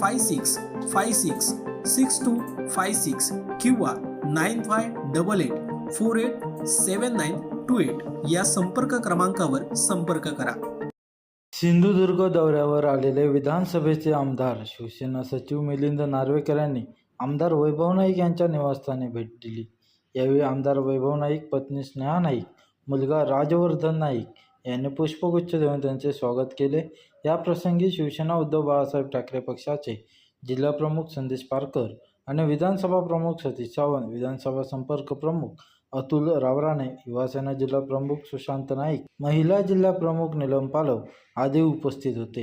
five six five six six two five six किंवा nine five double eight four eight seven nine two eight या संपर्क क्रमांकावर संपर्क करा. सिंधुदुर्ग दौऱ्यावर आलेले विधानसभेचे आमदार शिवसेना सचिव मिलिंद नार्वेकर यांनी आमदार वैभव नाईक यांच्या निवासस्थानी भेट दिली. यावेळी आमदार वैभव नाईक पत्नी स्नेहा नाईक मुलगा राजवर्धन नाईक यांनी पुष्पगुच्छ देऊन त्यांचे स्वागत केले. या प्रसंगी शिवसेना उद्धव बाळासाहेब ठाकरे पक्षाचे जिल्हाप्रमुख संदेश पारकर आणि विधानसभा प्रमुख सतीश सावंत विधानसभा संपर्क प्रमुख अतुल रावराणे युवासेना जिल्हा प्रमुख सुशांत नाईक महिला जिल्हा प्रमुख नीलम पालव आदी उपस्थित होते.